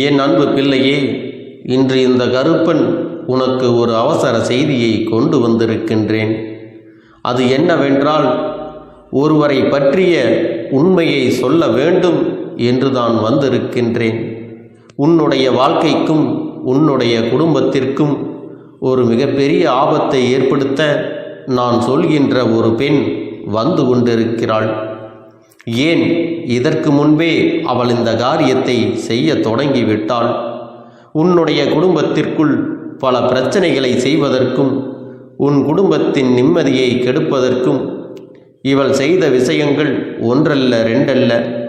ஏன் அன்பு பிள்ளையே இன்று இந்த கருப்பன் உனக்கு ஒரு அவசர செய்தியை கொண்டு வந்திருக்கின்றேன். அது என்னவென்றால் ஒருவரை பற்றிய உண்மையை சொல்ல வேண்டும் என்று தான் வந்திருக்கின்றேன். உன்னுடைய வாழ்க்கைக்கும் உன்னுடைய குடும்பத்திற்கும் ஒரு மிகப்பெரிய ஆபத்தை ஏற்படுத்த நான் சொல்கின்ற ஒரு பெண் வந்து கொண்டிருக்கிறாள். ஏன் இதற்கு முன்பே அவள் இந்த காரியத்தை செய்ய தொடங்கிவிட்டாள்? உன்னுடைய குடும்பத்திற்குள் பல பிரச்சனைகளை செய்வதற்கும் உன் குடும்பத்தின் நிம்மதியை கெடுப்பதற்கும் இவள் செய்த விஷயங்கள் ஒன்றல்ல ரெண்டல்ல.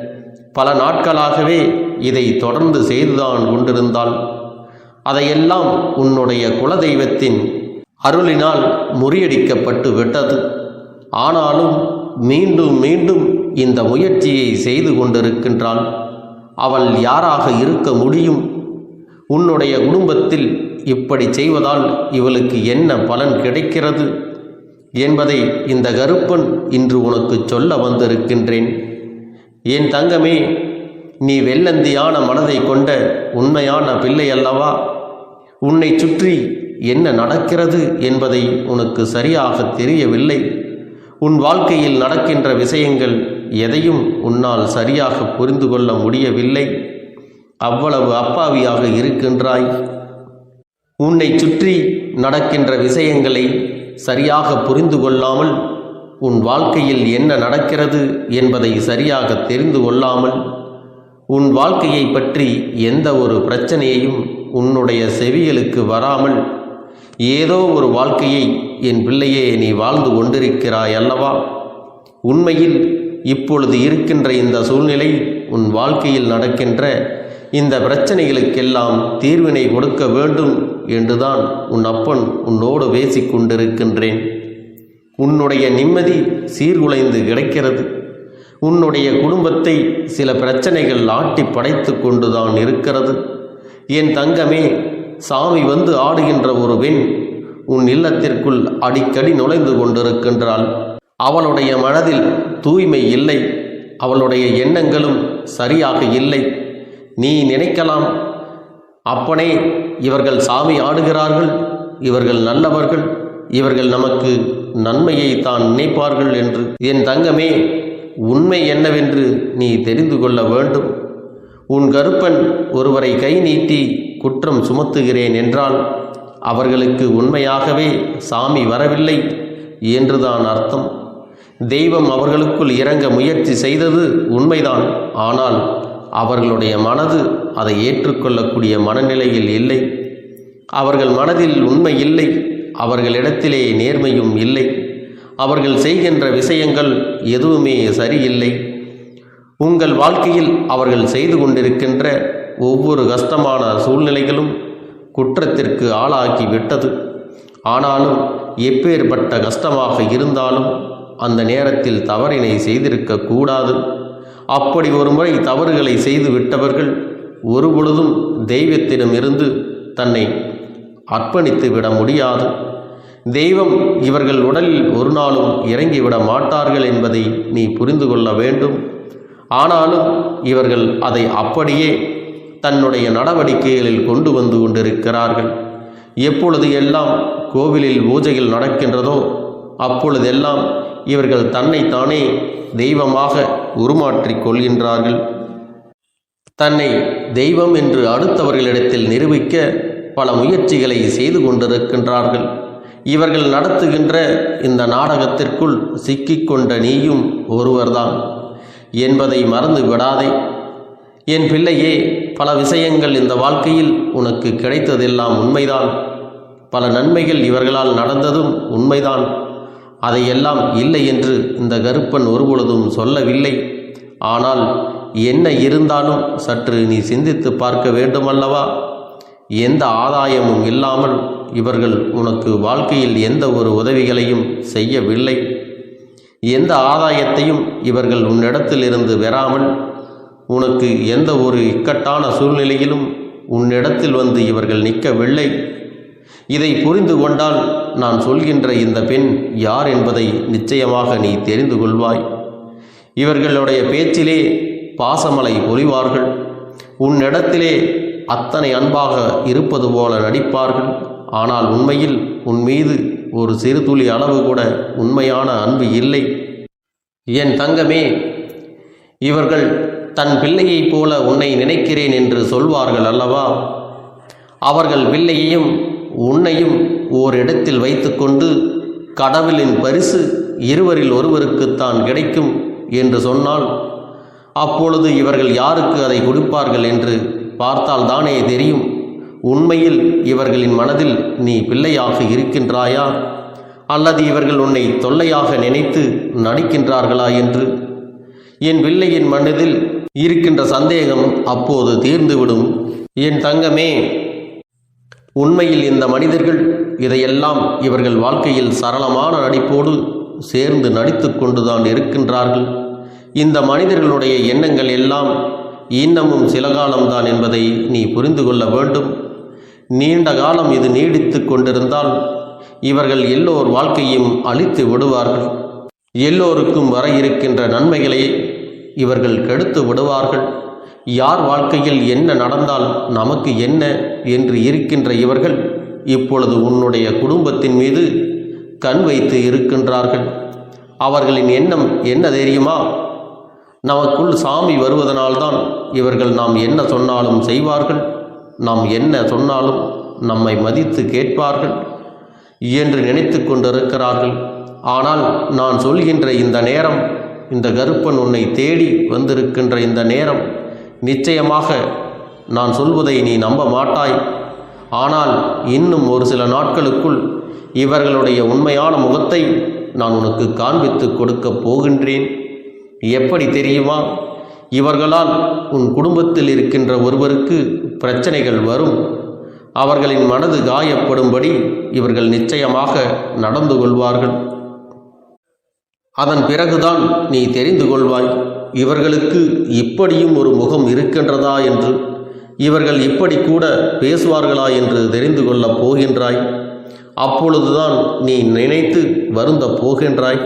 பல நாட்களாகவே இதை தொடர்ந்து செய்துதான் கொண்டிருந்தாள். அதையெல்லாம் உன்னுடைய குலதெய்வத்தின் அருளினால் முறியடிக்கப்பட்டு விட்டது. ஆனாலும் மீண்டும் மீண்டும் இந்த முயற்சியை செய்து கொண்டிருக்கின்றாள் அவள் யாராக இருக்க முடியும்? உன்னுடைய குடும்பத்தில் இப்படி செய்வதால் இவளுக்கு என்ன பலன் கிடைக்கிறது? என்பதை இந்த கருப்பன் இன்று உனக்கு சொல்ல வந்திருக்கின்றேன். என் தங்கமே நீ வெள்ளந்தியான மனதை கொண்ட உண்மையான பிள்ளை அல்லவா உன்னை சுற்றி என்ன நடக்கிறது என்பதை உனக்கு சரியாக தெரியவில்லை. உன் வாழ்க்கையில் நடக்கின்ற விஷயங்கள் எதையும் உன்னால் சரியாக புரிந்து கொள்ள முடியவில்லை. அவ்வளவு அப்பாவியாக இருக்கின்றாய். உன்னை சுற்றி நடக்கின்ற விஷயங்களை சரியாக புரிந்து கொள்ளாமல் உன் வாழ்க்கையில் என்ன நடக்கிறது என்பதை சரியாக தெரிந்து கொள்ளாமல் உன் வாழ்க்கையை பற்றி எந்த ஒரு பிரச்சனையையும் உன்னுடைய செவிகளுக்கு வராமல் ஏதோ ஒரு வாழ்க்கையை என் பிள்ளையே நீ வாழ்ந்து கொண்டிருக்கிறாய் அல்லவா? உண்மையில் இப்பொழுது இருக்கின்ற இந்த சூழ்நிலை உன் வாழ்க்கையில் நடக்கின்ற இந்த பிரச்சனைகளுக்கெல்லாம் தீர்வினை கொடுக்க வேண்டும் என்றுதான் உன் அப்பன் உன்னோடு பேசிக் கொண்டிருக்கின்றேன் உன்னுடைய நிம்மதி சீர்குலைந்து கிடைக்கிறது. உன்னுடைய குடும்பத்தை சில பிரச்சனைகள் ஆட்டி படைத்து கொண்டுதான் இருக்கிறது. என் தங்கமே சாமி வந்து ஆடுகின்ற ஒரு பெண் உன் இல்லத்திற்குள் அடிக்கடி நுழைந்து கொண்டிருக்கின்றாள். அவளுடைய மனதில் தூய்மை இல்லை அவளுடைய எண்ணங்களும் சரியாக இல்லை. நீ நினைக்கலாம் அப்பனே இவர்கள் சாமி ஆடுகிறார்கள் இவர்கள் நல்லவர்கள் இவர்கள் நமக்கு நன்மையை தான் நினைப்பார்கள் என்று. என் தங்கமே உண்மை என்னவென்று நீ தெரிந்து கொள்ள வேண்டும். உன் கருப்பன் ஒருவரை கை நீட்டி குற்றம் சுமத்துகிறேன் என்றால் அவர்களுக்கு உண்மையாகவே சாமி வரவில்லை என்றுதான் அர்த்தம். தெய்வம் அவர்களுக்குள் இறங்க முயற்சி செய்தது உண்மைதான். ஆனால் அவர்களுடைய மனது அதை ஏற்றுக்கொள்ளக்கூடிய மனநிலையில் இல்லை. அவர்கள் மனதில் உண்மை இல்லை. அவர்களிடத்திலே நேர்மையும் இல்லை. அவர்கள் செய்கின்ற விஷயங்கள் எதுவுமே சரியில்லை. உங்கள் வாழ்க்கையில் அவர்கள் செய்து கொண்டிருக்கின்ற ஒவ்வொரு கஷ்டமான சூழ்நிலைகளும் குற்றத்திற்கு ஆளாக்கி விட்டது. ஆனாலும் எப்பேற்பட்ட கஷ்டமாக இருந்தாலும் அந்த நேரத்தில் தவறினை செய்திருக்க கூடாது. அப்படி ஒருமுறை தவறுகளை செய்து விட்டவர்கள் ஒருபொழுதும் தெய்வத்திடமிருந்து தன்னை அர்ப்பணித்து விட முடியாது. தெய்வம் இவர்கள் உடலில் ஒரு நாளும் இறங்கிவிட மாட்டார்கள் என்பதை நீ புரிந்து கொள்ள வேண்டும். ஆனாலும் இவர்கள் அதை அப்படியே தன்னுடைய நடவடிக்கைகளில் கொண்டு வந்து கொண்டிருக்கிறார்கள். எப்பொழுது எல்லாம் கோவிலில் பூஜைகள் நடக்கின்றதோ அப்பொழுதெல்லாம் இவர்கள் தன்னைத்தானே தெய்வமாக உருமாற்றிக் கொள்கின்றார்கள். தன்னை தெய்வம் என்று அடுத்தவர்களிடத்தில் நிரூபிக்க பல முயற்சிகளை செய்து கொண்டிருக்கின்றார்கள். இவர்கள் நடத்துகின்ற இந்த நாடகத்திற்குள் சிக்கிக்கொண்ட நீயும் ஒருவர்தான். என்பதை மறந்து விடாதே. என் பிள்ளையே பல விஷயங்கள் இந்த வாழ்க்கையில் உனக்கு கிடைத்ததெல்லாம் உண்மைதான். பல நன்மைகள் இவர்களால் நடந்ததும் உண்மைதான். அதையெல்லாம் இல்லை என்று இந்த கருப்பன் ஒருபொழுதும் சொல்லவில்லை. ஆனால் என்ன இருந்தாலும் சற்று நீ சிந்தித்து பார்க்க வேண்டுமல்லவா? எந்த ஆதாயமும் இல்லாமல் இவர்கள் உனக்கு வாழ்க்கையில் எந்த ஒரு உதவிகளையும் செய்யவில்லை. எந்த ஆதாயத்தையும் இவர்கள் உன்னிடத்திலிருந்து பெறாமல் உனக்கு எந்த ஒரு இக்கட்டான சூழ்நிலையிலும் உன்னிடத்தில் வந்து இவர்கள் நிற்கவில்லை. இதை புரிந்து கொண்டால் நான் சொல்கின்ற இந்த பெண் யார் என்பதை நிச்சயமாக நீ தெரிந்து கொள்வாய். இவர்களுடைய பேச்சிலே பாசமலை பொழிவார்கள் உன்னிடத்திலே அத்தனை அன்பாக இருப்பது போல நடிப்பார்கள். ஆனால் உண்மையில் உன் மீது ஒரு சிறு துளி அளவு கூட உண்மையான அன்பு இல்லை. என் தங்கமே இவர்கள் தன் பிள்ளையைப் போல உன்னை நினைக்கிறேன் என்று சொல்வார்கள் அல்லவா? அவர்கள் பிள்ளையையும் உன்னையும் ஓரிடத்தில் வைத்துக்கொண்டு கடவுளின் பரிசு இருவரில் ஒருவருக்குத்தான் கிடைக்கும் என்று சொன்னால் அப்பொழுது இவர்கள் யாருக்கு அதை கொடுப்பார்கள் என்று பார்த்தால் தானே தெரியும். உண்மையில் இவர்களின் மனதில் நீ பிள்ளையாக இருக்கின்றாயா? அல்லது இவர்கள் உன்னை தொல்லையாக நினைத்து நடிக்கின்றார்களா என்று? என் பிள்ளையின் மனதில் இருக்கின்ற சந்தேகம் அப்போது தீர்ந்துவிடும். என் தங்கமே உண்மையில் இந்த மனிதர்கள் இதையெல்லாம் இவர்கள் வாழ்க்கையில் சரளமான நடிப்போடு சேர்ந்து நடித்து கொண்டுதான் இருக்கின்றார்கள். இந்த மனிதர்களுடைய எண்ணங்கள் எல்லாம் இன்னமும் சில காலம்தான் என்பதை நீ புரிந்து கொள்ள வேண்டும். நீண்ட காலம் இது நீடித்து கொண்டிருந்தால் இவர்கள் எல்லோர் வாழ்க்கையும் அழித்து விடுவார்கள். எல்லோருக்கும் வர இருக்கின்ற நன்மைகளை இவர்கள் கெடுத்து விடுவார்கள். யார் வாழ்க்கையில் என்ன நடந்தால் நமக்கு என்ன என்று இருக்கின்ற இவர்கள் இப்பொழுது உன்னுடைய குடும்பத்தின் மீது கண் வைத்து இருக்கின்றார்கள். அவர்களின் எண்ணம் என்ன தெரியுமா? நமக்குள் சாமி வருவதனால்தான் இவர்கள் நாம் என்ன சொன்னாலும் செய்வார்கள். நாம் என்ன சொன்னாலும் நம்மை மதித்து கேட்பார்கள் என்று நினைத்து கொண்டிருக்கிறார்கள். ஆனால் நான் சொல்கின்ற இந்த நேரம் இந்த கருப்பன் உன்னை தேடி வந்திருக்கின்ற இந்த நேரம் நிச்சயமாக நான் சொல்வதை நீ நம்ப மாட்டாய். ஆனால் இன்னும் ஒரு சில நாட்களுக்குள் இவர்களுடைய உண்மையான முகத்தை நான் உனக்கு காண்பித்து கொடுக்கப் போகின்றேன். எப்படி தெரியுமா? இவர்களால் உன் குடும்பத்தில் இருக்கின்ற ஒருவருக்கு பிரச்சனைகள் வரும். அவர்களின் மனது காயப்படும்படி இவர்கள் நிச்சயமாக நடந்து கொள்வார்கள். அதன் பிறகுதான் நீ தெரிந்து கொள்வாய். இவர்களுக்கு இப்படியும் ஒரு முகம் இருக்கின்றதா என்று இவர்கள் இப்படி கூட பேசுவார்களா என்று தெரிந்து கொள்ளப் போகின்றாய். அப்பொழுதுதான் நீ நினைத்து வருந்த போகின்றாய்.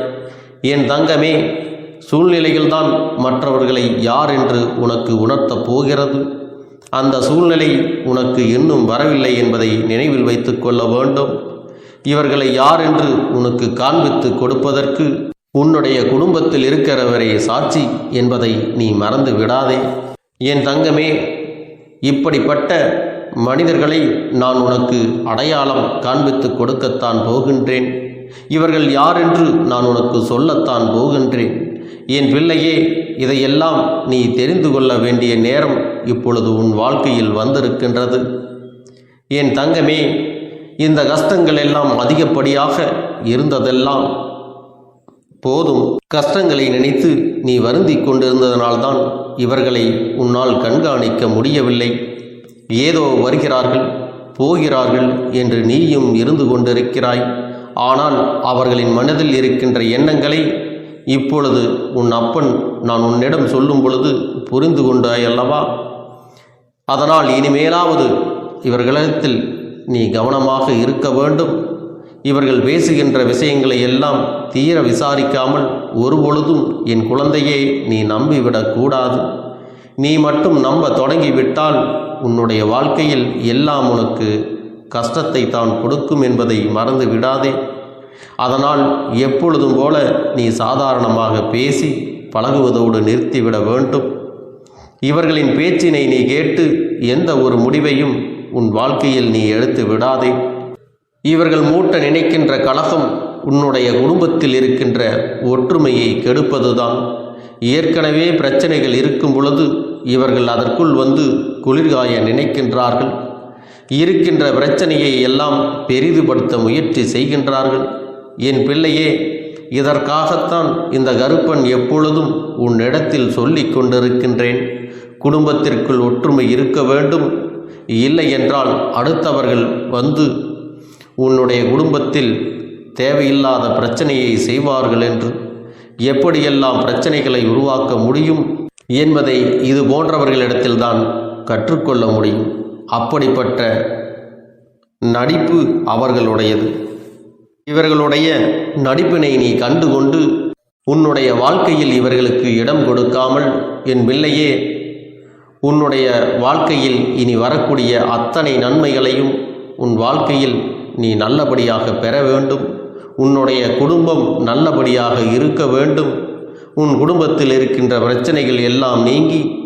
என் தங்கமே சூழ்நிலையில்தான் மற்றவர்களை யார் என்று உனக்கு உணர்த்தப் போகிறது. அந்த சூழ்நிலை உனக்கு இன்னும் வரவில்லை என்பதை நினைவில் வைத்து கொள்ள வேண்டும். இவர்களை யார் என்று உனக்கு காண்பித்து கொடுப்பதற்கு உன்னுடைய குடும்பத்தில் இருக்கிறவரே சாட்சி என்பதை நீ மறந்து விடாதே. என் தங்கமே இப்படிப்பட்ட மனிதர்களை நான் உனக்கு அடையாளம் காண்பித்து கொடுக்கத்தான் போகின்றேன். இவர்கள் யார் என்று நான் உனக்கு சொல்லத்தான் போகின்றேன். என் பிள்ளையே இதையெல்லாம் நீ தெரிந்து கொள்ள வேண்டிய நேரம் இப்பொழுது உன் வாழ்க்கையில் வந்திருக்கின்றது. என் தங்கமே இந்த கஷ்டங்கள் எல்லாம் அதிகப்படியாக இருந்ததெல்லாம் போதும். கஷ்டங்களை நினைத்து நீ வருந்தி கொண்டிருந்ததனால்தான் இவர்களை உன்னால் கண்காணிக்க முடியவில்லை. ஏதோ வருகிறார்கள் போகிறார்கள் என்று நீயும் இருந்து கொண்டிருக்கிறாய். ஆனால் அவர்களின் மனதில் இருக்கின்ற எண்ணங்களை இப்பொழுது உன் அப்பன் நான் உன்னிடம் சொல்லும் பொழுது புரிந்து கொண்டாய் அல்லவா? அதனால் இனிமேலாவது இவர்களிடத்தில் நீ கவனமாக இருக்க வேண்டும். இவர்கள் பேசுகின்ற விஷயங்களை எல்லாம் தீர விசாரிக்காமல் ஒருபொழுதும் என் குழந்தையை நீ நம்பிவிடக்கூடாது நீ மட்டும் நம்ப தொடங்கிவிட்டால் உன்னுடைய வாழ்க்கையில் எல்லாம் உனக்கு கஷ்டத்தை தான் கொடுக்கும் என்பதை மறந்து விடாதே. அதனால் எப்பொழுதும் போல நீ சாதாரணமாக பேசி பழகுவதோடு நிறுத்திவிட வேண்டும். இவர்களின் பேச்சினை நீ கேட்டு எந்த ஒரு முடிவையும் உன் வாழ்க்கையில் நீ எடுத்து விடாதே. இவர்கள் மூட்ட நினைக்கின்ற கலகம் உன்னுடைய குடும்பத்தில் இருக்கின்ற ஒற்றுமையை கெடுப்பதுதான். ஏற்கனவே பிரச்சனைகள் இருக்கும் பொழுது இவர்கள் அதற்குள் வந்து குளிர்காய நினைக்கின்றார்கள். இருக்கின்ற பிரச்சனையை எல்லாம் பெரிதுபடுத்த முயற்சி செய்கின்றார்கள். என் பிள்ளையே இதற்காகத்தான் இந்த கருப்பன் எப்பொழுதும் உன்னிடத்தில் சொல்லிக் கொண்டிருக்கின்றேன். குடும்பத்திற்குள் ஒற்றுமை இருக்க வேண்டும். இல்லை என்றால் அடுத்தவர்கள் வந்து உன்னுடைய குடும்பத்தில் தேவையில்லாத பிரச்சனையை செய்வார்கள் என்று எப்படியெல்லாம் பிரச்சனைகளை உருவாக்க முடியும் என்பதை இது போன்றவர்களிடத்தில்தான் கற்றுக்கொள்ள முடியும். அப்படிப்பட்ட நடிப்பு அவர்களுடையது. இவர்களுடைய நடிப்பினை நீ கண்டுகொண்டு உன்னுடைய வாழ்க்கையில் இவர்களுக்கு இடம் கொடுக்காமல் என் பிள்ளையே உன்னுடைய வாழ்க்கையில் இனி வரக்கூடிய அத்தனை நன்மைகளையும் உன் வாழ்க்கையில் நீ நல்லபடியாக பெற வேண்டும். உன்னுடைய குடும்பம் நல்லபடியாக இருக்க வேண்டும். உன் குடும்பத்தில் இருக்கின்ற பிரச்சனைகள் எல்லாம் நீங்கி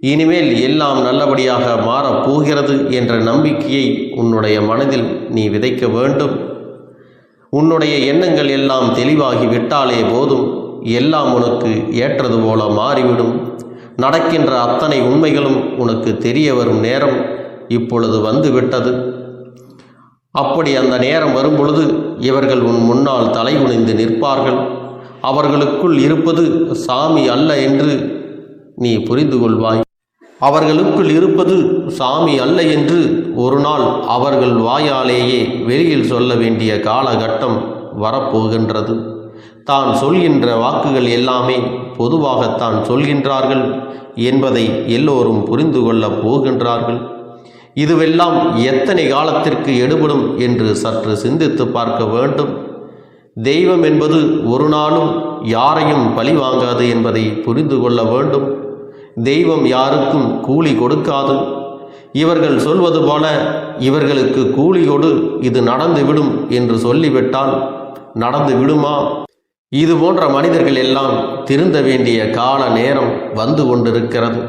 இனிமேல் எல்லாம் நல்லபடியாக மாறப் போகிறது என்ற நம்பிக்கையை உன்னுடைய மனதில் நீ விதைக்க வேண்டும். உன்னுடைய எண்ணங்கள் எல்லாம் தெளிவாகி விட்டாலே போதும். எல்லாம் உனக்கு ஏற்றது போல மாறிவிடும். நடக்கின்ற அத்தனை உண்மைகளும் உனக்கு தெரிய வரும் நேரம் இப்பொழுது வந்துவிட்டது அப்படி அந்த நேரம் வரும்பொழுது இவர்கள் உன் முன்னால் தலை குனிந்து நிற்பார்கள். அவர்களுக்குள் இருப்பது சாமி அல்ல என்று நீ புரிந்து கொள்வாய். அவர்களுக்குள் இருப்பது சாமி அல்ல என்று ஒரு நாள் அவர்கள் வாயாலேயே வெளியில் சொல்ல வேண்டிய காலகட்டம் வரப்போகின்றது. தான் சொல்கின்ற வாக்குகள் எல்லாமே பொதுவாகத்தான் சொல்கின்றார்கள் என்பதை எல்லோரும் புரிந்து கொள்ளப் போகின்றார்கள். இதுவெல்லாம் எத்தனை காலத்திற்கு எடுபடும் என்று சற்று சிந்தித்து பார்க்க வேண்டும். தெய்வம் என்பது ஒரு நாளும் யாரையும் பழி வாங்காது என்பதை புரிந்து கொள்ள வேண்டும். தெய்வம் யாருக்கும் கூலி கொடுக்காது. இவர்கள் சொல்வது போல இவர்களுக்கு கூலி கொடு இது நடந்துவிடும் என்று சொல்லிவிட்டால் நடந்து விடுமா? இது போன்ற மனிதர்கள் எல்லாம் திருந்த வேண்டிய கால நேரம் வந்து கொண்டிருக்கிறது.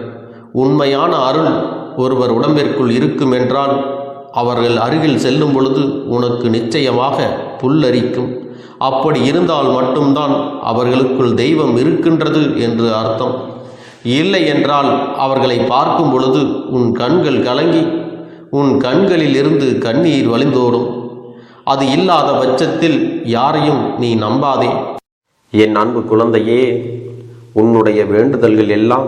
உண்மையான அருள் ஒருவர் உடம்பிற்குள் இருக்கும் என்றால் அவர்கள் அருகில் செல்லும் பொழுது உனக்கு நிச்சயமாக புல்லரிக்கும். அப்படி இருந்தால் மட்டும்தான் அவர்களுக்குள் தெய்வம் இருக்கின்றது என்று அர்த்தம். இல்லை என்றால் அவர்களை பார்க்கும் பொழுது உன் கண்கள் கலங்கி உன் கண்களில் இருந்து கண்ணீர் வழிந்தோடும். அது இல்லாத பட்சத்தில் யாரையும் நீ நம்பாதே. என் அன்பு குழந்தையே உன்னுடைய வேண்டுதல்கள் எல்லாம்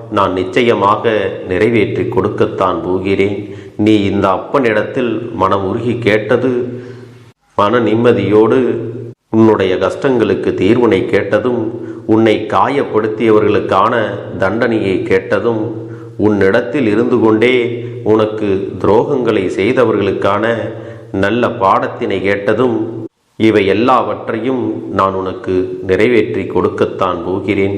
நான் நிச்சயமாக நிறைவேற்றி கொடுக்கத்தான் போகிறேன். நீ இந்த அப்பனிடத்தில் மனம் உருகி கேட்டது மன நிம்மதியோடு உன்னுடைய கஷ்டங்களுக்கு தீர்வினை கேட்டதும் உன்னை காயப்படுத்தியவர்களுக்கான தண்டனையை கேட்டதும் உன்னிடத்தில் இருந்து கொண்டே உனக்கு துரோகங்களை செய்தவர்களுக்கான நல்ல பாடத்தினை கேட்டதும் இவை எல்லாவற்றையும் நான் உனக்கு நிறைவேற்றி கொடுக்கத்தான் போகிறேன்.